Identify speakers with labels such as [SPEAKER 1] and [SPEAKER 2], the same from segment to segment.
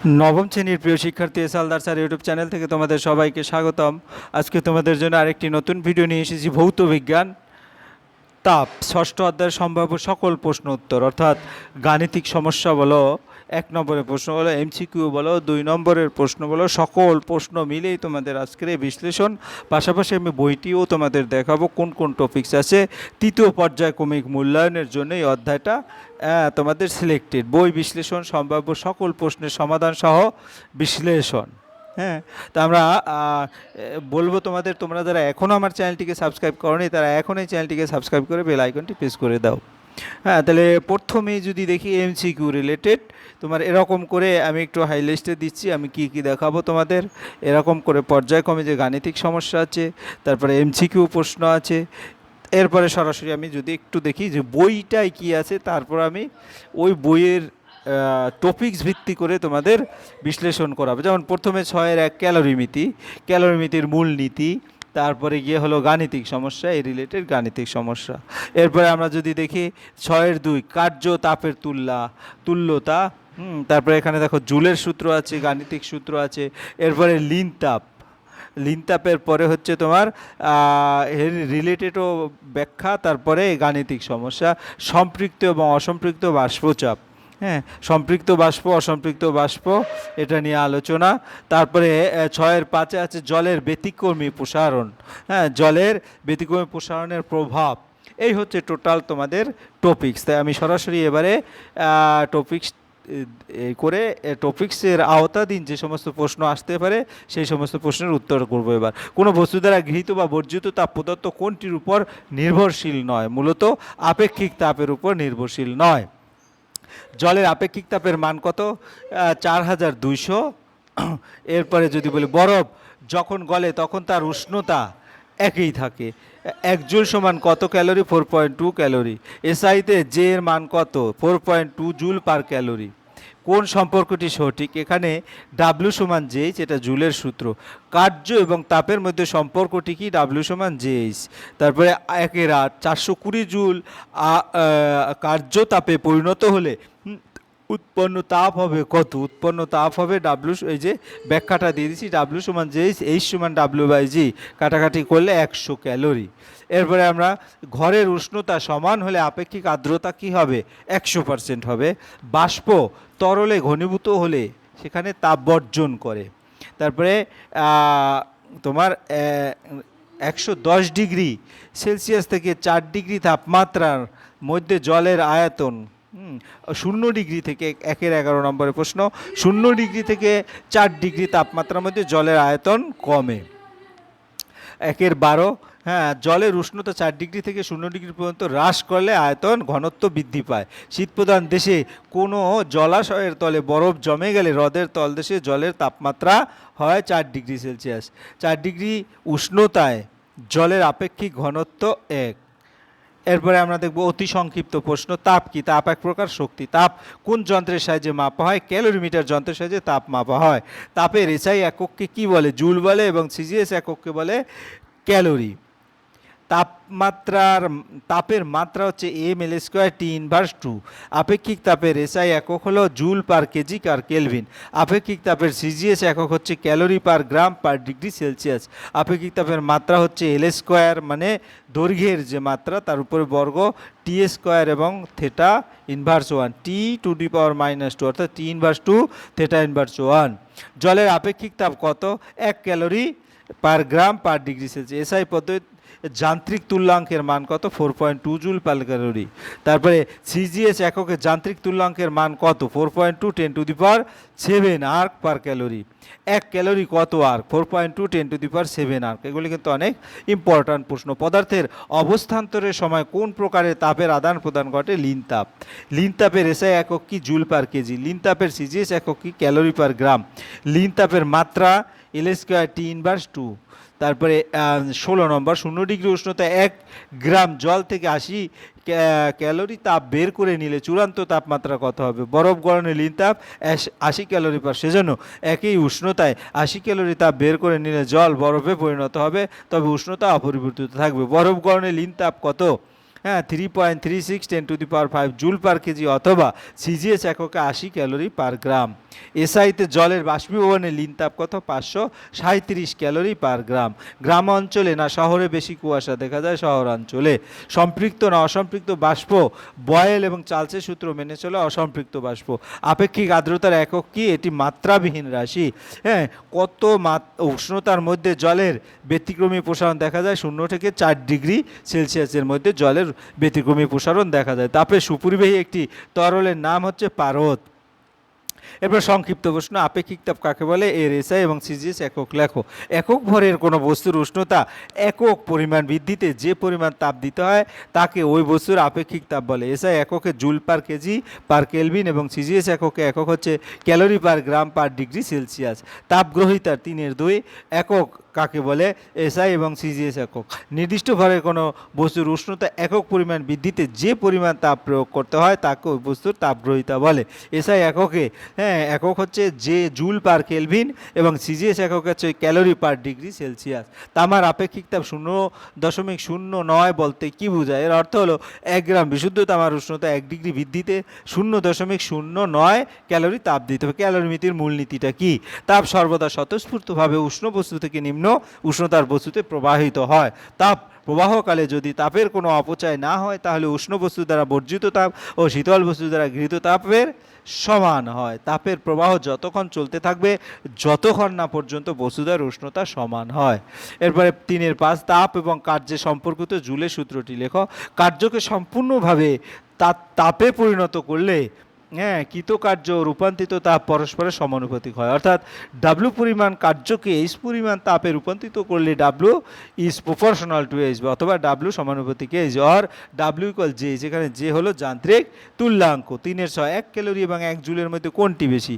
[SPEAKER 1] নবম শ্রেণির প্রিয় শিক্ষার্থী এস আলদার স্যার ইউটিউব চ্যানেল থেকে তোমাদের সবাইকে স্বাগতম। আজকে তোমাদের জন্য আরেকটি নতুন ভিডিও নিয়ে এসেছি, ভৌত বিজ্ঞান। তাপ, ষষ্ঠ অধ্যায়ের সম্ভাব্য সকল প্রশ্ন উত্তর, অর্থাৎ গাণিতিক সমস্যা বলো। এক নম্বরের প্রশ্ন বলো এমসিকিউ বলো, দুই নম্বরের প্রশ্ন বলো, সকল প্রশ্ন মিলেই তোমাদের আজকের এই বিশ্লেষণ। পাশাপাশি আমি বইটিও তোমাদের দেখাবো, কোন কোন টপিকস আছে। তৃতীয় পর্যায়ক্রমিক মূল্যায়নের জন্য এই অধ্যায়টা তোমাদের সিলেক্টেড বই বিশ্লেষণ, সম্ভাব্য সকল প্রশ্নের সমাধান সহ বিশ্লেষণ। হ্যাঁ তা আমরা বলব তোমাদের, তোমরা যারা এখনও আমার চ্যানেলটিকে সাবস্ক্রাইব করনি, তারা এখন এই চ্যানেলটিকে সাবস্ক্রাইব করে বেল আইকনটি প্রেস করে দাও। হ্যাঁ তাহলে প্রথমে যদি দেখি এমসিকিউ রিলেটেড তোমার এরকম করে আমি একটু হাইলাইটে দিচ্ছি, আমি কি কি দেখাবো তোমাদের। এরকম করে পর্যায়ক্রমে যে গাণিতিক সমস্যা আছে, তারপরে এমসিকিউ প্রশ্ন আছে, এরপরে সরাসরি আমি যদি একটু দেখি যে বইটায় কি আছে, তারপর আমি ওই বইয়ের টপিকস ভিত্তি করে তোমাদের বিশ্লেষণ করাবো। যেমন প্রথমে ছয়ের এক ক্যালোরিমিতি, ক্যালোরিমিতির মূলনীতি তারপরে গিয়ে হলো গাণিতিক সমস্যা, এই রিলেটেড গাণিতিক সমস্যা। এরপরে আমরা যদি দেখি ছয়ের দুই, কার্য তাপের তুল্যা, তুল্যতা তারপরে এখানে দেখো জুলের সূত্র আছে, গাণিতিক সূত্র আছে, এরপরে লিন তাপ। লিন তাপের পরে হচ্ছে তোমার রিলেটেডও ব্যাখ্যা, তারপরে গাণিতিক সমস্যা, সম্পৃক্ত এবং অসম্পৃক্ত বাষ্পচাপ। হ্যাঁ সম্পৃক্ত বাষ্প, অসম্পৃক্ত বাষ্প, এটা নিয়ে আলোচনা। তারপরে ছয়ের পাঁচে আছে জলের ব্যতিক্রমী প্রসারণ। হ্যাঁ জলের ব্যতিক্রমী প্রসারণের প্রভাব। এই হচ্ছে টোটাল তোমাদের টপিক্স তাই আমি সরাসরি এবারে টপিকস করে টপিক্সের আওতাধীন যে সমস্ত প্রশ্ন আসতে পারে, সেই সমস্ত প্রশ্নের উত্তর করব এবার। কোনো বস্তু দ্বারা গৃহীত বা বর্জিত তাপ প্রদত্ত কোনটির উপর নির্ভরশীল নয়? মূলত আপেক্ষিক তাপের উপর নির্ভরশীল নয়। জলের আপেক্ষিক তাপের মান কত? চার হাজার দুইশো। এরপরে যদি বলি বরফ যখন গলে তখন তার উষ্ণতা একই থাকে। এক জুল সমান কত calorie? Four point two calorie. এসআইতে J এর মান কত? Four point two joule per calorie কোন সম্পর্কটি সঠিক? এখানে ডাব্লু সমান জেইচ এটা জুলের সূত্র। কার্য এবং তাপের মধ্যে সম্পর্কটি কি? ডাব্লু সমান জেইচ তারপরে একের আট, চারশো কুড়ি জুল কার্য তাপে পরিণত হলে উৎপন্ন তাপ হবে কত? উৎপন্ন তাপ হবে ডাব্লিউ এই যে ব্যাখ্যাটা দিয়ে দিচ্ছি ডাব্লিউ সমান জেইচ এইচ সমান ডাব্লিউ বাই জি কাটাকাটি করলে একশো ক্যালোরি। এরপরে আমরা ঘরের উষ্ণতা সমান হলে আপেক্ষিক আর্দ্রতা কি হবে? একশো পার্সেন্ট হবে। বাষ্প তরলে ঘনীভূত হলে সেখানে তাপ বর্জন করে। তারপরে তোমার একশো দশ ডিগ্রি সেলসিয়াস থেকে চার ডিগ্রি তাপমাত্রার মধ্যে জলের আয়তন শূন্য ডিগ্রি থেকে একের এগারো নম্বরের প্রশ্ন, শূন্য ডিগ্রি থেকে চার ডিগ্রি তাপমাত্রার মধ্যে জলের আয়তন কমে। একের বারো হ্যাঁ জলের উষ্ণতা চার ডিগ্রি থেকে শূন্য ডিগ্রি পর্যন্ত হ্রাস করলে আয়তন ঘনত্ব বৃদ্ধি পায়। শীতপ্রধান দেশে কোনো জলাশয়ের তলে বরফ জমে গেলে হ্রদের তলদেশে জলের তাপমাত্রা হয় চার ডিগ্রি সেলসিয়াস। চার ডিগ্রি উষ্ণতায় জলের আপেক্ষিক ঘনত্ব এক। এরপরে আমরা দেখব অতি সংক্ষিপ্ত প্রশ্ন, তাপ কি? তাপ এক প্রকার শক্তি। তাপ কোন যন্ত্রের সাহায্যে মাপা হয়? ক্যালোরিমিটার যন্ত্রের সাহায্যে তাপ মাপা হয়। তাপের এসআই একককে কি বলে? জুল বলে এবং সিজিএস একককে বলে ক্যালোরি। তাপমাত্রার, তাপের মাত্রা হচ্ছে M L square T inverse two আপেক্ষিক তাপের এসআই একক হলো জুল পার কেজি কার কেলভিন। আপেক্ষিক তাপের সিজিএস একক হচ্ছে calorie per gram per degree Celsius. আপেক্ষিক তাপের মাত্রা হচ্ছে এল স্কোয়ার মানে দৈর্ঘ্যের যে মাত্রা, তার উপরে বর্গ টি স্কোয়ার এবং theta inverse one T to the power minus two অর্থাৎ T inverse two theta inverse one জলের আপেক্ষিক তাপ কত? এক calorie per gram per degree Celsius. SI পদ্ধতি যান্ত্রিক তুল্যাঙ্কের মান কত? Four point two joule per calorie. তারপরে সিজিএস এককে যান্ত্রিক তুল্যাঙ্কের মান কত? Four point two ten to the power seven erg per calorie এক ক্যালোরি কত erg four point two ten to the power seven erg এগুলি কিন্তু অনেক ইম্পর্ট্যান্ট প্রশ্ন। পদার্থের অবস্থান্তরের সময় কোন প্রকারের তাপের আদান প্রদান ঘটে? লিন তাপ। লিন তাপের এসআই একক কি? Joule per kg. লিন তাপের সিজিএস একক কি? Calorie per gram. লিন তাপের মাত্রা L square T inverse two তারপরে ষোলো নম্বর, শূন্য ডিগ্রি উষ্ণতা এক গ্রাম জল থেকে আশি ক্যালোরি তাপ বের করে নিলে চূড়ান্ত তাপমাত্রা কত হবে? বরফ গরমে লিন তাপ আশি ক্যালোরি পার সেজন্য একই উষ্ণতায় আশি ক্যালোরি তাপ বের করে নিলে জল বরফে পরিণত হবে, তবে উষ্ণতা অপরিবর্তিত থাকবে। বরফ গরমে লিন তাপ কত? হ্যাঁ three point three six ten to the power five joule per kg অথবা সিজিএস এককে আশি ক্যালোরি পার গ্রাম এসআইতে জলের বাষ্পীভবনে লিন তাপ কত? পাঁচশো সাঁত্রিশ ক্যালোরি পার গ্রাম গ্রাম অঞ্চলে না শহরে বেশি কুয়াশা দেখা যায় শহরাঞ্চলে। সম্পৃক্ত না অসম্পৃক্ত বাষ্প বয়েল এবং চালসে সূত্র মেনে চলে অসম্পৃক্ত বাষ্প। আপেক্ষিক আর্দ্রতার একক কি? এটি মাত্রাবিহীন রাশি। হ্যাঁ কত উষ্ণতার মধ্যে জলের ব্যতিক্রমী প্রসারণ দেখা যায় শূন্য থেকে চার ডিগ্রি সেলসিয়াসের মধ্যে জলের ব্যতিক্রমী প্রসারণ দেখা যায়। তারপরে সুপরিবাহী একটি তরলের নাম হচ্ছে পারদ। এরপর সংক্ষিপ্ত প্রশ্ন, আপেক্ষিক তাপ কাকে বলে? এর এসআই এবং সিজিএস একক লেখো। একক ভরের কোনো বস্তুর উষ্ণতা একক পরিমাণ বৃদ্ধিতে যে পরিমাণ তাপ দিতে হয়, তাকে ওই বস্তুর আপেক্ষিক তাপ বলে। এসআই এককে joule per kg, per kelvin এবং সিজিএস এককে একক হচ্ছে calorie per gram per degree Celsius. তাপগ্রহিতার তিনের দুই, একক কাকে বলে? এসআই এবং সিজিএস একক। নির্দিষ্টভাবে কোনো বস্তুর উষ্ণতা একক পরিমাণ বৃদ্ধিতে যে পরিমাণ তাপ প্রয়োগ করতে হয়, তাকে ওই বস্তুর তাপগ্রহিতা বলে। এসআই এককে হ্যাঁ একক হচ্ছে যে জুল পার কেলভিন এবং সিজিএস একক হচ্ছে ক্যালোরি পার ডিগ্রি সেলসিয়াস। তামার আপেক্ষিক তাপ শূন্য দশমিক শূন্য নয় বলতে কি বোঝায়? এর অর্থ হলো এক গ্রাম বিশুদ্ধ তামার উষ্ণতা এক ডিগ্রি বৃদ্ধিতে শূন্য দশমিক শূন্য নয় ক্যালোরি তাপ দিতে হবে। ক্যালোরিমিতির মূলনীতিটা কি? তাপ সর্বদা স্বতঃস্ফূর্তভাবে উষ্ণ বস্তু থেকে নিম্ন উষ্ণতার বস্তুতে প্রবাহিত হয়। তাপ প্রবাহকালে যদি তাপের কোনো অপচয় না হয়, তাহলে উষ্ণ বস্তু দ্বারা বর্জিত তাপ ও শীতল বস্তু দ্বারা গৃহীত তাপের সমান হয়। তাপের প্রবাহ যতক্ষণ চলতে থাকবে, যতক্ষণ না পর্যন্ত বস্তুদার উষ্ণতা সমান হয়। এরপরে তিনের পাঁচ, তাপ এবং কার্যে সম্পর্কিত জুলে সূত্রটি লেখো। কার্যকে সম্পূর্ণভাবে তাপে পরিণত করলে হ্যাঁ কৃতকার্য রূপান্তরিত তাপ পরস্পরের সমানুপাতিক হয়। অর্থাৎ ডাব্লু পরিমাণ কার্যকে এইচ পরিমাণ তাপে রূপান্তরিত করলে W is proportional to H অথবা ডাব্লু সমানুপাতিক H or W equal J যেখানে জে হলো যান্ত্রিক তুল্যাঙ্ক। তিনের ছয় এক ক্যালোরি এবং এক জুলের মধ্যে কোনটি বেশি?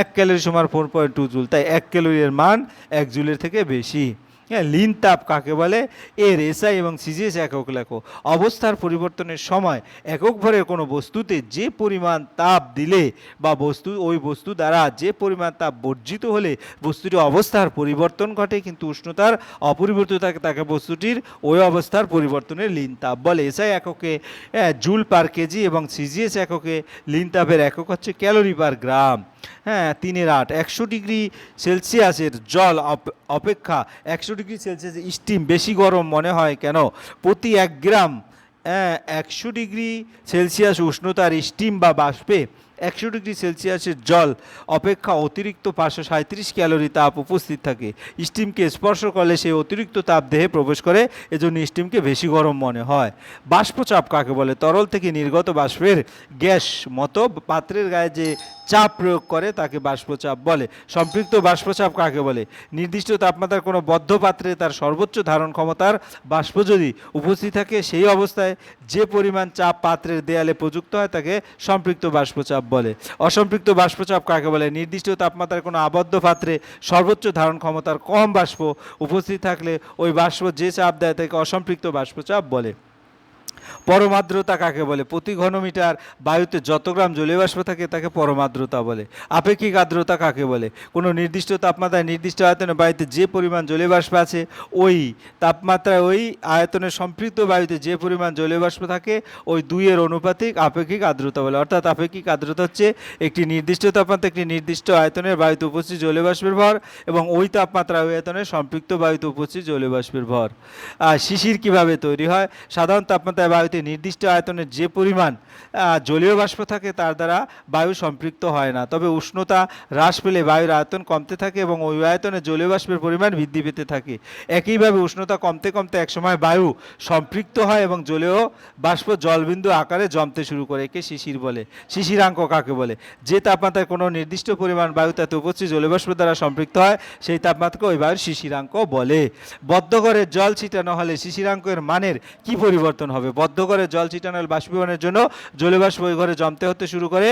[SPEAKER 1] এক ক্যালোরি সমান ফোর পয়েন্ট টু জুল, তাই এক ক্যালোরির মান এক জুলের থেকে বেশি। হ্যাঁ লিন তাপ কাকে বলে? এর এসআই এবং সিজিএস একক লেখো। অবস্থার পরিবর্তনের সময় একক ভরের কোনো বস্তুতে যে পরিমাণ তাপ দিলে বা বস্তু ওই বস্তু দ্বারা যে পরিমাণ তাপ বর্জিত হলে বস্তুটির অবস্থার পরিবর্তন ঘটে কিন্তু উষ্ণতার অপরিবর্তিত থাকে তাকে বস্তুটির ওই অবস্থার পরিবর্তনের লিন তাপ বলে। এসআই এককে আহ, জুল পার কেজি এবং সিজিএস এককে লিন তাপের একক হচ্ছে ক্যালোরি পার গ্রাম। হ্যাঁ তিনের আট একশো ডিগ্রি সেলসিয়াসের জল অপ- অপেক্ষা একশো ডিগ্রি সেলসিয়াস স্টিম বেশি গরম মনে হয় কেন? প্রতি এক গ্রাম একশো ডিগ্রি সেলসিয়াস উষ্ণতার স্টিম বা বাষ্পে একশো ডিগ্রি সেলসিয়াসের জল অপেক্ষা অতিরিক্ত পাঁচশো সাঁত্রিশ ক্যালোরি তাপ উপস্থিত থাকে। স্টিমকে স্পর্শ করলে সেই অতিরিক্ত তাপ দেহে প্রবেশ করে, এজন্য স্টিমকে বেশি গরম মনে হয়। বাষ্পচাপ কাকে বলে? তরল থেকে নির্গত বাষ্পের গ্যাস মতো পাত্রের গায়ে যে চাপ প্রয়োগ করে, তাকে বাষ্পচাপ বলে। সম্পৃক্ত বাষ্পচাপ কাকে বলে? নির্দিষ্ট তাপমাত্রার কোনো বদ্ধ পাত্রে তার সর্বোচ্চ ধারণ ক্ষমতার বাষ্প যদি উপস্থিত থাকে, সেই অবস্থায় যে পরিমাণ চাপ পাত্রের দেয়ালে প্রযুক্ত হয়, তাকে সম্পৃক্ত বাষ্পচাপ বলে। অসম্পৃক্ত বাষ্পচাপ কাকে বলে? নির্দিষ্ট তাপমাত্রার কোনো আবদ্ধ পাত্রে সর্বোচ্চ ধারণ ক্ষমতার কম বাষ্প উপস্থিত থাকলে ওই বাষ্প যে চাপ দেয় তাকে অসম্পৃক্ত বাষ্পচাপ বলে। পরমার্দ্রতা কাকে বলে? প্রতি ঘনমিটার বায়ুতে যত গ্রাম জলীয় বাষ্প থাকে তাকে পরমার্দ্রতা বলে। আপেক্ষিক আর্দ্রতা কাকে বলে? কোনো নির্দিষ্ট তাপমাত্রায় নির্দিষ্ট আয়তনে বায়ুতে যে পরিমাণ জলীয় বাষ্প আছে, ওই তাপমাত্রায় ওই আয়তনের সম্পৃক্ত বায়ুতে যে পরিমাণ জলীয় বাষ্প থাকে, ওই দুইয়ের অনুপাতিক আপেক্ষিক আর্দ্রতা বলে। অর্থাৎ আপেক্ষিক আর্দ্রতা হচ্ছে একটি নির্দিষ্ট তাপমাত্রা একটি নির্দিষ্ট আয়তনের বায়ুতে উপস্থিত জলীয় বাষ্পের ভর এবং ওই তাপমাত্রা ওই আয়তনের সম্পৃক্ত বায়ুতে উপস্থিত জলীয় বাষ্পের ভর। আর শিশির কীভাবে তৈরি হয়? সাধারণ তাপমাত্রায় বায়ুতে নির্দিষ্ট আয়তনের যে পরিমাণ জলীয় বাষ্প থাকে তার দ্বারা বায়ু সম্পৃক্ত হয় না। তবে উষ্ণতা হ্রাস পেলে বায়ুর আয়তন কমতে থাকে এবং ওই আয়তনে জলীয় বাষ্পের পরিমাণ বৃদ্ধি পেতে থাকে। একইভাবে উষ্ণতা কমতে কমতে একসময় বায়ু সম্পৃক্ত হয় এবং জলীয় বাষ্প জলবিন্দু আকারে জমতে শুরু করে, একে শিশির বলে। শিশিরাঙ্ক কাকে বলে? যে তাপমাত্রায় কোনো নির্দিষ্ট পরিমাণ বায়ু তাতে উপস্থিত জলীয় বাষ্প দ্বারা সম্পৃক্ত হয়, সেই তাপমাত্রাকে ওই বায়ুর শিশিরাঙ্ক বলে। বদ্ধ বদ্ধঘরের জল ছিটানো হলে শিশিরাঙ্কের মানের কি পরিবর্তন হবে? বদ্ধঘরের জল ছিটানো হলে বাষ্পীভবনের জন্য জলীয় বাষ্প ওই ঘরে জমতে হতে শুরু করে।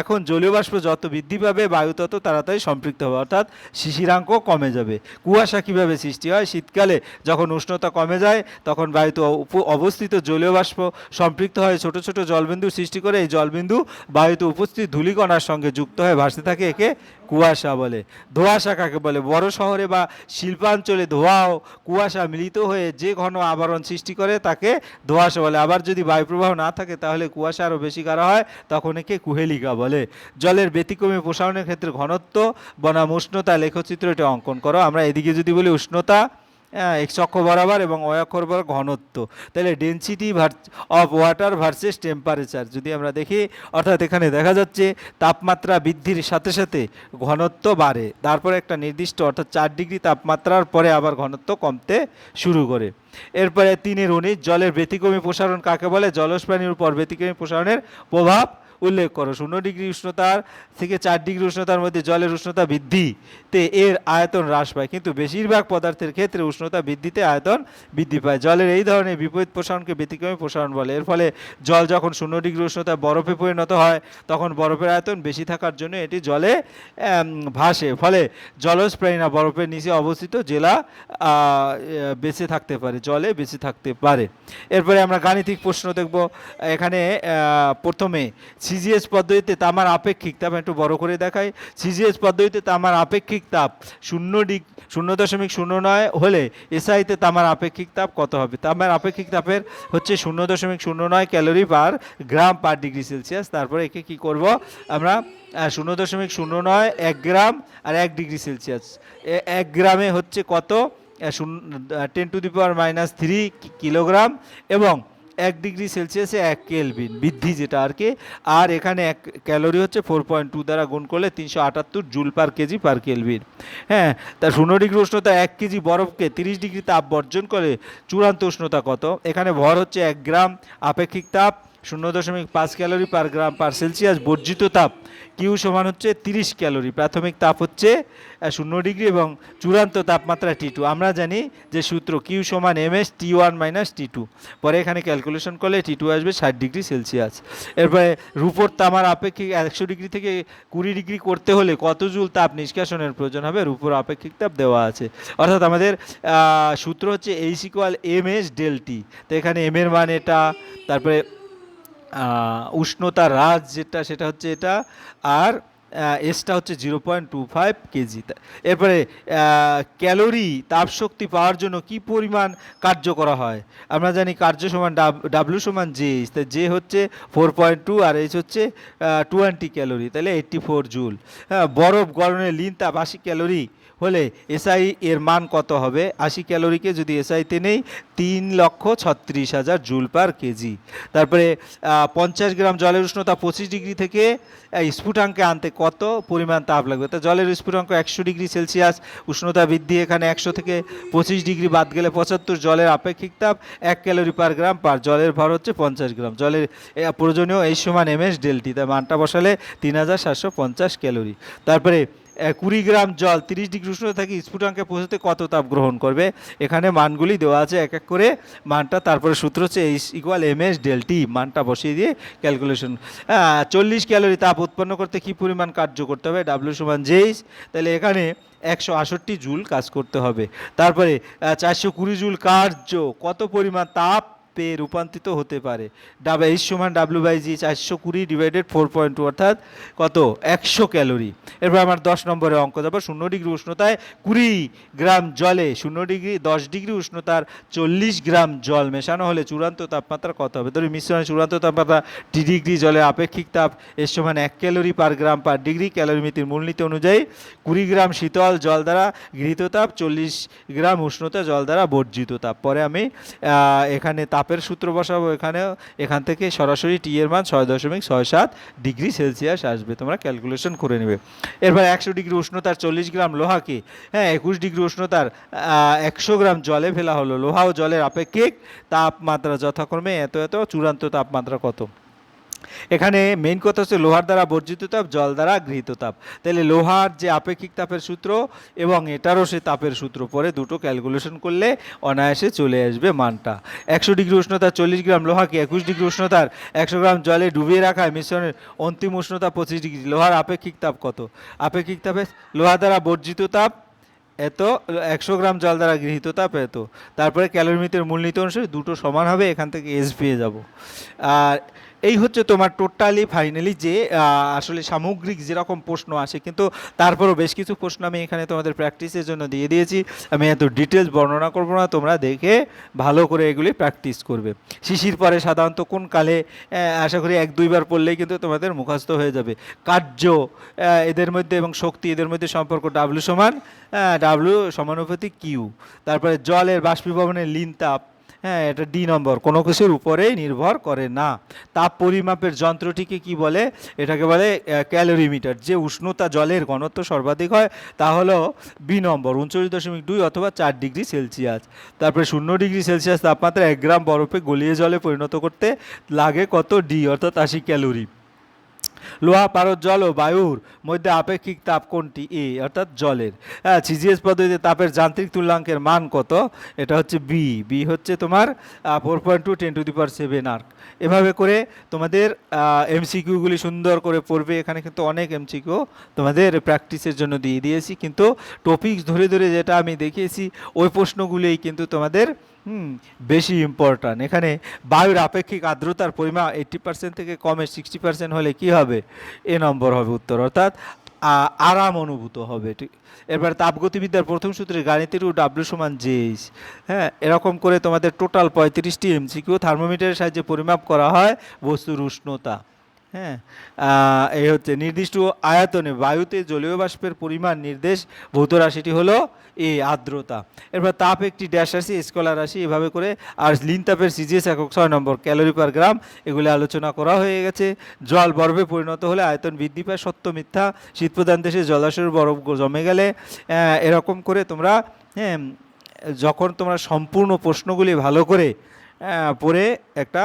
[SPEAKER 1] এখন জলীয় বাষ্প যত বৃদ্ধি পাবে, বায়ু তত তাড়াতাড়ি সম্পৃক্ত হবে। অর্থাৎ শিশিরাঙ্ক কমে যাবে। কুয়াশা কীভাবে সৃষ্টি হয়? শীতকালে যখন উষ্ণতা কমে যায়, তখন বায়ুতে অবস্থিত জলীয় বাষ্প সম্পৃক্ত হয় ছোট ছোট জলবিন্দুর সৃষ্টি করে। এই জলবিন্দু বায়ুতে উপস্থিত ধূলিকণার সঙ্গে যুক্ত হয়ে ভাসতে থাকে, একে কুয়াশা বলে। ধোঁয়াশা কাকে বলে? বড় শহরে বা শিল্পাঞ্চলে ধোঁয়া ও কুয়াশা মিলিত হয়ে যে ঘন আবরণ সৃষ্টি করে, তাকে ধোঁয়া কুয়াশা বলে। আবার যদি বায়ুপ্রবাহ না থাকে, তাহলে কুয়াশা আরও বেশি গাঢ় হয়, তখন একে কুহেলিকা বলে। জলের ব্যতিক্রমী প্রসারণের ক্ষেত্রে ঘনত্ব, বনাম উষ্ণতা লেখচিত্র এটা অঙ্কন করো। আমরা এদিকে যদি বলি উষ্ণতা এক্স অক্ষ বরাবর এবং ওয়াই অক্ষ বরাবর ঘনত্ব। তাহলে density of water versus temperature যদি আমরা দেখি, অর্থাৎ এখানে দেখা যাচ্ছে তাপমাত্রা বৃদ্ধির সাথে সাথে ঘনত্ব বাড়ে। তারপরে একটা নির্দিষ্ট, অর্থাৎ চার ডিগ্রি তাপমাত্রার পরে আবার ঘনত্ব কমতে শুরু করে। এরপরে তিনের উনিশ জলের ব্যতিক্রমী প্রসারণ কাকে বলে? জলজ প্রাণীর উপর ব্যতিক্রমী প্রসারণের প্রভাব উল্লেখ করো, শূন্য ডিগ্রি উষ্ণতার থেকে চার ডিগ্রি উষ্ণতার মধ্যে জলের উষ্ণতা বৃদ্ধিতে এর আয়তন হ্রাস পায়। কিন্তু বেশিরভাগ পদার্থের ক্ষেত্রে উষ্ণতা বৃদ্ধিতে আয়তন বৃদ্ধি পায়। জলের এই ধরনের বিপরীত প্রসারণকে ব্যতিক্রমী প্রসারণ বলে। এর ফলে জল যখন শূন্য ডিগ্রি উষ্ণতা বরফে পরিণত হয়, তখন বরফের আয়তন বেশি থাকার জন্য এটি জলে ভাসে। ফলে জলজ প্রাণীরা বরফের নিচে অবস্থিত জেলা বেঁচে থাকতে পারে, জলে বেঁচে থাকতে পারে। এরপরে আমরা গাণিতিক প্রশ্ন দেখব। এখানে প্রথমে সিজিএস পদ্ধতিতে তামার আপেক্ষিক তাপ, একটু বড় করে দেখাই। সিজিএস পদ্ধতিতে তামার আপেক্ষিক তাপ শূন্য ডিগ, শূন্য দশমিক শূন্য নয় হলে এসআইতে তামার আপেক্ষিক তাপ কত হবে? তামার আপেক্ষিক তাপের হচ্ছে শূন্য দশমিক শূন্য নয় calorie per gram per degree Celsius. তারপরে একে কি করব? আমরা শূন্য দশমিক শূন্য নয়, এক গ্রাম আর এক ডিগ্রি সেলসিয়াস। এক গ্রামে হচ্ছে কত? শূন্য ten to the power minus three kilogram এবং এক ডিগ্রি সেলসিয়াসে এক কেলভিন বৃদ্ধি যেটা আর কি। আর এখানে এক ক্যালোরি হচ্ছে ফোর পয়েন্ট টু দ্বারা গুণ করলে তিনশো আটাত্তর joule per kg per kelvin. হ্যাঁ তা শূন্য ডিগ্রি উষ্ণতা এক কেজি বরফকে তিরিশ ডিগ্রি তাপ বর্জন করে। চূড়ান্ত উষ্ণতা কত? এখানে ভর হচ্ছে এক গ্রাম, আপেক্ষিক তাপ শূন্য দশমিক পাঁচ ক্যালোরি পার গ্রাম পার সেলসিয়াস বর্জিত তাপ কিউ সমান হচ্ছে তিরিশ ক্যালোরি। প্রাথমিক তাপ হচ্ছে শূন্য ডিগ্রি এবং চূড়ান্ত তাপমাত্রা টি টু। আমরা জানি যে সূত্র কিউ সমান M S T one minus T two. পরে এখানে ক্যালকুলেশন করলে টি টু আসবে ষাট ডিগ্রি সেলসিয়াস। এরপরে রূপোর তামার আপেক্ষিক একশো ডিগ্রি থেকে কুড়ি ডিগ্রি করতে হলে কত জুল তাপ নিষ্কাশনের প্রয়োজন হবে? রূপোর আপেক্ষিক তাপ দেওয়া আছে। অর্থাৎ আমাদের সূত্র হচ্ছে H equal M S del T তো এখানে এম এর মান এটা, তারপরে উষ্ণতা হ্রাস যেটা, সেটা হচ্ছে এটা, আর এসটা হচ্ছে zero point two five kg. এরপরে ক্যালোরি, তাপশক্তি পাওয়ার জন্য কি পরিমাণ কার্য করা হয়? আমরা জানি কার্য সমান ডাব্লু সমান জে এইচ তা জে হচ্ছে ফোর পয়েন্ট টু আর এইচ হচ্ছে টোয়েন্টি ক্যালোরি, তাহলে এইট্টি ফোর জুল। হ্যাঁ বরফ গরমে লিন তাপ আশি ক্যালোরি হলে এসআই এর মান কত হবে? আশি ক্যালোরিকে যদি এসআইতে নেই, তিন লক্ষ ছত্রিশ হাজার জুল পার কেজি। তারপরে পঞ্চাশ গ্রাম জলের উষ্ণতা পঁচিশ ডিগ্রি থেকে স্ফুটাঙ্কে আনতে কত পরিমাণ তাপ লাগবে? তা জলের স্ফুটাঙ্ক একশো ডিগ্রি সেলসিয়াস, উষ্ণতা বৃদ্ধি এখানে একশো থেকে পঁচিশ ডিগ্রি বাদ গেলে পঁচাত্তর, জলের আপেক্ষিক তাপ এক ক্যালোরি পার গ্রাম পার, জলের ভর হচ্ছে পঞ্চাশ গ্রাম। জলের প্রয়োজনীয় এই সমান এম এস ডেলটি, তার মানটা বসালে তিন হাজার সাতশো পঞ্চাশ ক্যালোরি। তারপরে কুড়ি গ্রাম জল, তিরিশ ডিগ্রি উষ্ণতা থেকে স্ফুটাঙ্কে পৌঁছতে কত তাপ গ্রহণ করবে? এখানে মানগুলি দেওয়া আছে, এক এক করে। মানটা তারপরে সূত্র হচ্ছে H equal M S del T মানটা বসিয়ে দিয়ে ক্যালকুলেশন চল্লিশ ক্যালোরি তাপ উৎপন্ন করতে কি পরিমাণ কার্য করতে হবে? ডাব্লিউ সমান জেইচ তাহলে এখানে একশো আষট্টি জুল কাজ করতে হবে। তারপরে চারশো কুড়ি জুল কার্য, কত পরিমাণ তাপ? পে রূপান্তরিত হতে পারে। ডাব এইচ সমান ডাব্লিউ বাই জি চারশো কুড়ি ডিভাইডেড ফোর পয়েন্ট টু অর্থাৎ কত? একশো ক্যালোরি। এরপর আমার দশ নম্বরে অঙ্ক যাব শূন্য ডিগ্রি উষ্ণতায় কুড়ি গ্রাম জলে, শূন্য ডিগ্রি, দশ ডিগ্রি উষ্ণতার চল্লিশ গ্রাম জল মেশানো হলে চূড়ান্ত তাপমাত্রা কত হবে? ধরি মিশ্রণে চূড়ান্ত তাপমাত্রা টি ডিগ্রি জলের আপেক্ষিক তাপ, এর সমান এক calorie per gram per degree calorie মিতির মূলনীতি অনুযায়ী কুড়ি গ্রাম শীতল জল দ্বারা গৃহীত তাপ, চল্লিশ গ্রাম উষ্ণতা জল দ্বারা বর্জিত তাপ। পরে আমি এখানে এখানে তাপের সূত্র বসাবো এখানে, এখান থেকে সরাসরি টি এর মান ছয় দশমিক ছয় সাত ডিগ্রি সেলসিয়াস আসবে। তোমরা ক্যালকুলেশন করে নেবে। এরপর একশো ডিগ্রি উষ্ণতার চল্লিশ গ্রাম লোহাকে হ্যাঁ একুশ ডিগ্রি উষ্ণতার একশো গ্রাম জলে ফেলা হলো। লোহা ও জলের আপেক্ষিক তাপমাত্রা যথাক্রমে এত এত, চূড়ান্ত তাপমাত্রা কত? এখানে মেইন কথা হচ্ছে লোহার দ্বারা বর্জিত তাপ, জল দ্বারা গৃহীত তাপ। তাহলে লোহার যে আপেক্ষিক তাপের সূত্র এবং এটারও সে তাপের সূত্র পরে দুটো ক্যালকুলেশন করলে অনায়াসে চলে আসবে মানটা। একশো ডিগ্রি উষ্ণতা চল্লিশ গ্রাম, লোহাকে একুশ ডিগ্রি উষ্ণতার একশো গ্রাম জলে ডুবিয়ে রাখায় মিশ্রণের অন্তিম উষ্ণতা পঁচিশ ডিগ্রি। লোহার আপেক্ষিক তাপ কত? আপেক্ষিক তাপে লোহা দ্বারা বর্জিত তাপ এত, একশো গ্রাম জল দ্বারা গৃহীত তাপ এত। তারপরে ক্যালোরিমিতের মূলনীতি অনুসারে দুটো সমান হবে, এখান থেকে এস পেয়ে যাব। আর এই হচ্ছে তোমার টোটালি ফাইনালি যে আসলে সামগ্রিক যেরকম প্রশ্ন আসে, কিন্তু তারপরও বেশ কিছু প্রশ্ন আমি এখানে তোমাদের প্র্যাকটিসের জন্য দিয়ে দিয়েছি। আমি এত ডিটেলস বর্ণনা করব না, তোমরা দেখে ভালো করে এগুলি প্র্যাকটিস করবে। শিশির পরে সাধারণত কোন কালে আশা করি এক দুইবার পড়লেই কিন্তু তোমাদের মুখস্থ হয়ে যাবে। কার্য এদের মধ্যে এবং শক্তি এদের মধ্যে সম্পর্ক ডাব্লু সমান ডাব্লু সমানুপাতি কিউ তারপরে জলের বাষ্পীভবনের লিন তাপ। হ্যাঁ এটা ডি নম্বর। কোনো কিছুর উপরেই নির্ভর করে না। তাপ পরিমাপের যন্ত্রটিকে কি বলে? এটাকে বলে ক্যালোরিমিটার। যে উষ্ণতা জলের ঘনত্ব সর্বাধিক হয়, তা হলো বি নম্বর, উনচল্লিশ দশমিক দুই অথবা চার ডিগ্রি সেলসিয়াস। তারপরে শূন্য ডিগ্রি সেলসিয়াস তাপমাত্রা এক গ্রাম বরফে গলিয়ে জলে পরিণত করতে লাগে কত ডি অর্থাৎ আশি ক্যালোরি। লোহা, পারদ, জল ও বায়ুর মধ্যে আপেক্ষিক তাপ কোনটি? এ, অর্থাৎ জলের। হ্যাঁ সিজিএস পদ্ধতিতে তাপের যান্ত্রিক তুল্যাঙ্কের মান কত? এটা হচ্ছে বি বি হচ্ছে তোমার four point two ten to the power seven erg এভাবে করে তোমাদের এমসিকিউগুলি সুন্দর করে পড়বে। এখানে কিন্তু অনেক এমসিকিউ তোমাদের প্র্যাকটিসের জন্য দিয়ে দিয়েছি। কিন্তু টপিক ধরে ধরে যেটা আমি দেখিয়েছি, ওই প্রশ্নগুলিই কিন্তু তোমাদের হুম, বেশি ইম্পর্ট্যান্ট এখানে বায়ুর আপেক্ষিক আর্দ্রতার পরিমাণ এইট্টি পার্সেন্ট থেকে কমে সিক্সটি পার্সেন্ট হলে কি হবে? এ নম্বর হবে উত্তর, অর্থাৎ আরাম অনুভূত হবে। ঠিক এবার তাপগতিবিদ্যার প্রথম সূত্রে গাণিতিক ডাব্লিউ সমান জেইস হ্যাঁ এরকম করে তোমাদের টোটাল পঁয়ত্রিশটি এমসিকিউ থার্মোমিটারের সাহায্যে পরিমাপ করা হয় বস্তুর উষ্ণতা। হ্যাঁ এই হচ্ছে নির্দিষ্ট আয়তনে বায়ুতে জলীয় বাষ্পের পরিমাণ নির্দেশ ভৌত রাশিটি হলো এ, আর্দ্রতা। এরপর তাপ একটি ড্যাশ রাশি, স্কলার রাশি, এভাবে করে আর লিন তাপের সিজিএস একক ছয় নম্বর ক্যালোরি পার গ্রাম, এগুলি আলোচনা করা হয়ে গেছে। জল বরফে পরিণত হলে আয়তন বৃদ্ধি পায়, সত্য মিথ্যা। শীতপ্রধান দেশে জলাশয়ের বরফ জমে গেলে এরকম করে তোমরা হ্যাঁ যখন তোমরা সম্পূর্ণ প্রশ্নগুলি ভালো করে পড়ে একটা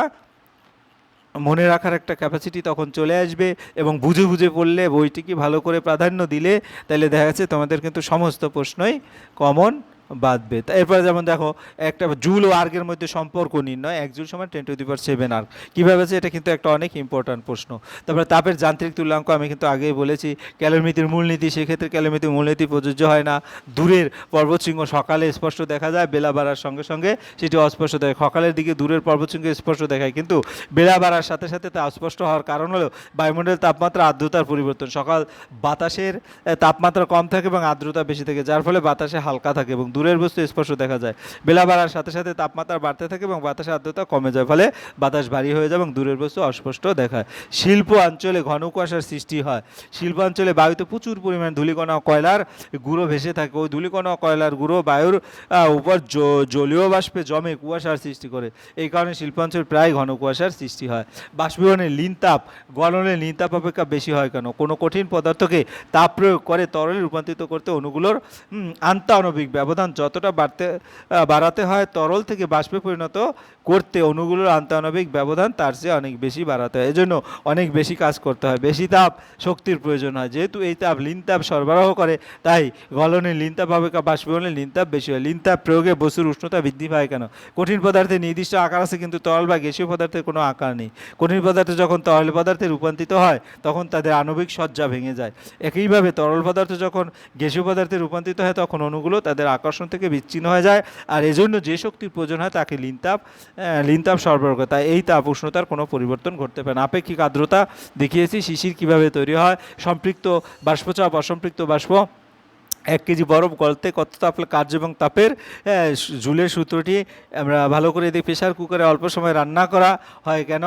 [SPEAKER 1] মনে রাখার একটা ক্যাপাসিটি তখন চলে আসবে এবং বুঝে বুঝে পড়লে বইটিকে ভালো করে প্রাধান্য দিলে তাহলে দেখা যাচ্ছে তোমাদের কিন্তু সমস্ত প্রশ্নই কমন বাঁধবে। এরপরে যেমন দেখো, একটা জুল ও আর্গের মধ্যে সম্পর্ক নির্ণয়, এক জুল সমান ten to the power seven erg কীভাবে আছে এটা কিন্তু একটা অনেক ইম্পর্ট্যান্ট প্রশ্ন। তারপরে তাপের যান্ত্রিক তুল্যাঙ্ক আমি কিন্তু আগেই বলেছি ক্যালোমিতির মূলনীতি, সেক্ষেত্রে ক্যালোমিতির মূলনীতি প্রযোজ্য হয় না। দূরের পর্বতশৃঙ্গ সকালে স্পষ্ট দেখা যায়, বেলা বাড়ার সঙ্গে সঙ্গে সেটি অস্পষ্ট দেখায়। সকালের দিকে দূরের পর্বতশৃঙ্গ স্পষ্ট দেখায়, কিন্তু বেলা বাড়ার সাথে সাথে তা অস্পষ্ট হওয়ার কারণ হলো বায়ুমণ্ডলের তাপমাত্রা আর্দ্রতার পরিবর্তন। সকাল বাতাসের তাপমাত্রা কম থাকে এবং আর্দ্রতা বেশি থাকে, যার ফলে বাতাসে হালকা থাকে এবং দূরের বস্তু স্পষ্ট দেখা যায়। বেলা বাড়ার সাথে সাথে তাপমাত্রা বাড়তে থাকে এবং বাতাসের আর্দ্রতা কমে যায় ফলে বাতাস ভারী হয়ে যায় এবং দূরের বস্তু অস্পষ্ট দেখায়। শিল্প অঞ্চলে ঘন কুয়াশার সৃষ্টি হয়। শিল্প অঞ্চলে বায়ুতে প্রচুর পরিমাণ ধূলিকণা কয়লার গুঁড়ো ভেসে থাকে। ওই ধূলিকণা কয়লার গুঁড়ো বায়ুর উপর জলীয় বাষ্পে জমে কুয়াশার সৃষ্টি করে। এই কারণে শিল্পাঞ্চল প্রায় ঘন কুয়াশার সৃষ্টি হয়। বাষ্পীভবনের লিন তাপ গলনের লিন তাপ অপেক্ষা বেশি হয় কেন? কোনো কঠিন পদার্থকে তাপ প্রয়োগ করে তরলে রূপান্তরিত করতে অণুগুলোর হুম, আন্তঃআণবিক ব্যবধান যতটা বাড়তে বাড়াতে হয়, তরল থেকে বাষ্পে পরিণত করতে অণুগুলোর আন্তঃআণবিক ব্যবধান তার চেয়ে অনেক বেশি বাড়াতে হয়। এজন্য অনেক বেশি কাজ করতে হয়। বেশি তাপ শক্তির প্রয়োজন হয়। যেহেতু এই তাপ লিন তাপ সরবরাহ করে, তাই গলনে লিন তাপ অপেক্ষা বাষ্পীভবনের লিন তাপ বেশি হয়। লিন তাপ প্রয়োগে বস্তুর উষ্ণতা বৃদ্ধি পায় কেন? কঠিন পদার্থের নির্দিষ্ট আকার আছে, কিন্তু তরল বা গ্যাসীয় পদার্থের কোনো আকার নেই। কঠিন পদার্থ যখন তরল পদার্থে রূপান্তরিত হয়, তখন তাদের আণবিক সজ্জা ভেঙে যায়। একইভাবে তরল পদার্থ যখন গ্যাসীয় পদার্থে রূপান্তরিত হয়, তখন অণুগুলো তাদের আকর্ষণ থেকে বিচ্ছিন্ন হয়ে যায়। আর এজন্য যে শক্তির প্রয়োজন হয় তাকে লিনতাপ লিনতাপ সরবরাহ করে তাই এই তাপ উষ্ণতার কোনো পরিবর্তন ঘটতে পারে না। আপেক্ষিক আর্দ্রতা দেখিয়েছি, শিশির কীভাবে তৈরি হয়, সম্পৃক্ত বাষ্পচাপ অসম্পৃক্ত বাষ্প এক কেজি বরফ গলতে কত তাপ কার্য এবং তাপের হ্যাঁ, জুলের সূত্রটি আমরা ভালো করে দেখি। প্রেশার কুকারে অল্প সময় রান্না করা হয় কেন?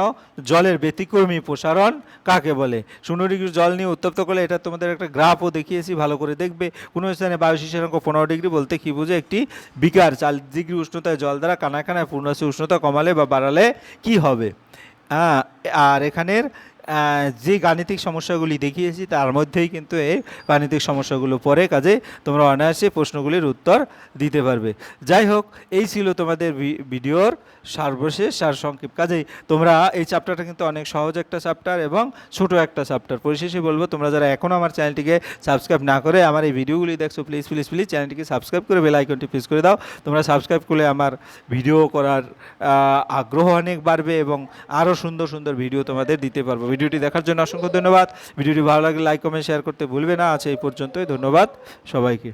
[SPEAKER 1] জলের ব্যতিক্রমী প্রসারণ কাকে বলে? শূন্য ডিগ্রি জল নিয়ে উত্তপ্ত করলে এটা তোমাদের একটা গ্রাফও দেখিয়েছি ভালো করে দেখবে। কোনো স্থানে বায়ু শিশাঙ্ক পনেরো ডিগ্রি বলতে কী বুঝে? একটি বিকার চার ডিগ্রি উষ্ণতায় জল দ্বারা কানায় কানায় পূর্ণাশি উষ্ণতা কমালে বা বাড়ালে কি হবে? হ্যাঁ আর এখানের যে গাণিতিক সমস্যাগুলি দেখিয়েছি, তার মধ্যেই কিন্তু এই গাণিতিক সমস্যাগুলো পরে কাজে তোমরা অনায়াসে প্রশ্নগুলির উত্তর দিতে পারবে। যাই হোক, এই ছিল তোমাদের ভিডিওর সর্বশেষ সারসংক্ষেপ কাজেই তোমরা এই চ্যাপ্টারটা কিন্তু অনেক সহজ একটা চ্যাপ্টার এবং ছোট একটা চ্যাপ্টার পরিশেষে বলব, তোমরা যারা এখনও আমার চ্যানেলটিকে সাবস্ক্রাইব না করে আমার এই ভিডিওগুলি দেখছ প্লিজ প্লিজ প্লিজ চ্যানেলটিকে সাবস্ক্রাইব করে বেল আইকনটি প্রেস করে দাও। তোমরা সাবস্ক্রাইব করলে আমার ভিডিও করার আগ্রহ অনেক বাড়বে এবং আরও সুন্দর সুন্দর ভিডিও তোমাদের দিতে পারব। ভিডিওটি দেখার জন্য অসংখ্য ধন্যবাদ। ভিডিওটি ভালো লাগলে লাইক কমেন্ট শেয়ার করতে ভুলবে না। আছে এই পর্যন্তই। ধন্যবাদ সবাইকে।